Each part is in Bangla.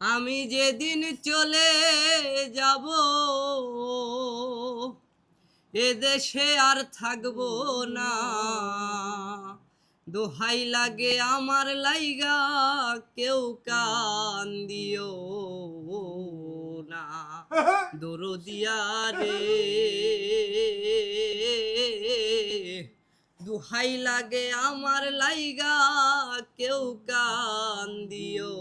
আমি যেদিন চলে যাব এদেশে আর থাকব না। দোহাই লাগে আমার লাইগা, কেউ কান দিও না। দরদিয়া রে দুহাই লাগে আমার লাইগা, কেউ কান দিও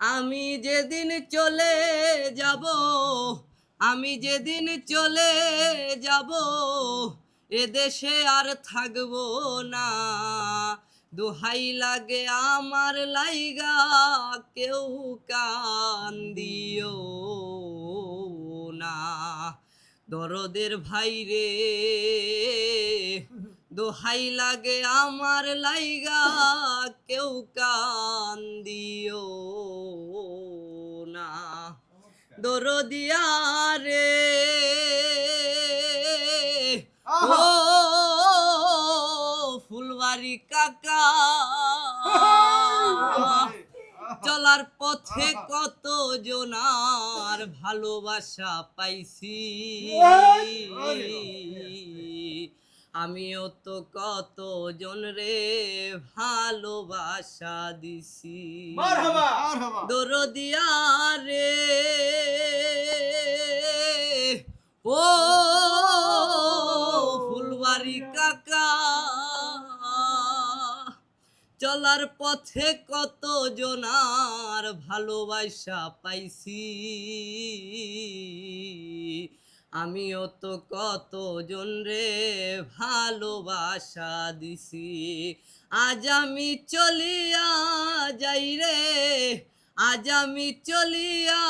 আমি যেদিন চলে যাব, আমি যেদিন চলে যাব এদেশে আর থাকব না। দোহাই লাগে আমার লাইগা, কেউ কান দিও না। দরদের ভাইরে দোহাই লাগে আমার লাইগা, কেউ কান দিও দরদিয়া রে ও ফুলবাড়ি কাকা। চলার পথে কত জনার ভালোবাসা পাইছি। আমিও তো কত জন রে ভালোবাসা দিছি। দরদিয়া রে ও ফুলবাড়ি কাকা, চলার পথে কত জনার ভালোবাসা পাইছি? আমিও তো কত জন রে ভালোবাসা দিছি। আজ আমি চলিয়া যাই রে, আজ আমি চলিয়া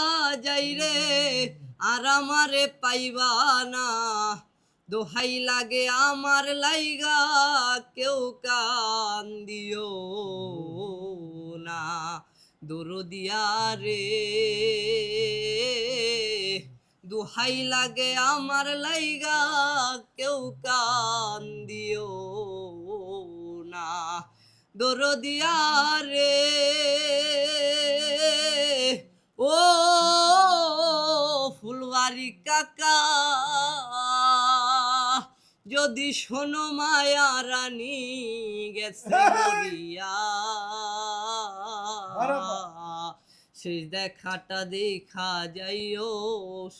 যাই রে আর আমারে পাইবা না। দোহাই লাগে আমার লাইগা, কেউ কান দিও না। দরদিয়া রে। দোহাই লাগে আমার লাইগা, কেউ কান দিও না। দরদিয়া রে। ফুলবাড়ি কাকা। যদি শোনো মায়া রানী গেছে মরিয়া সেই দেখাটা দেখা যাইও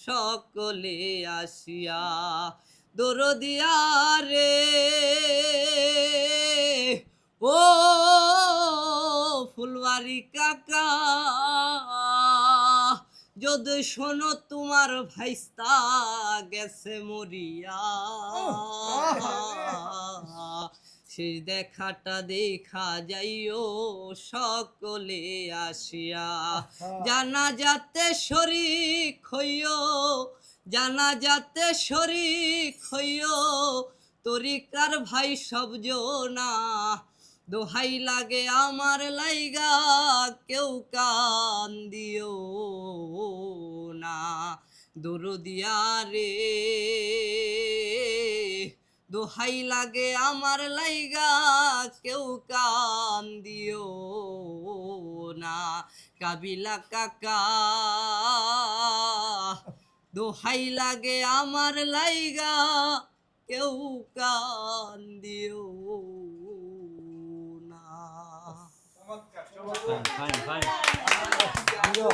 সকলে আসিয়া। দরদিয়া রে ও ফুলবাড়ি কাকা। যদি শোনো তোমার ভাইস্তা গেছে মরিয়া। সেই দেখাটা দেখা যাইও সকলে আসিয়া। জানা যাতে শরিক হইও জানা যাতে শরিক হইও তরিকার ভাই সব না দোহাই লাগে আমার লাইগা, কেউ কান দিও না। দরদিয়া রে দোহাই লাগে আমার লাইগা, কেউ কান দিও না। কাবিলা কাকা, দোহাই লাগে আমার লাইগা, কেউ কান দিও 看一欢迎，哎呦，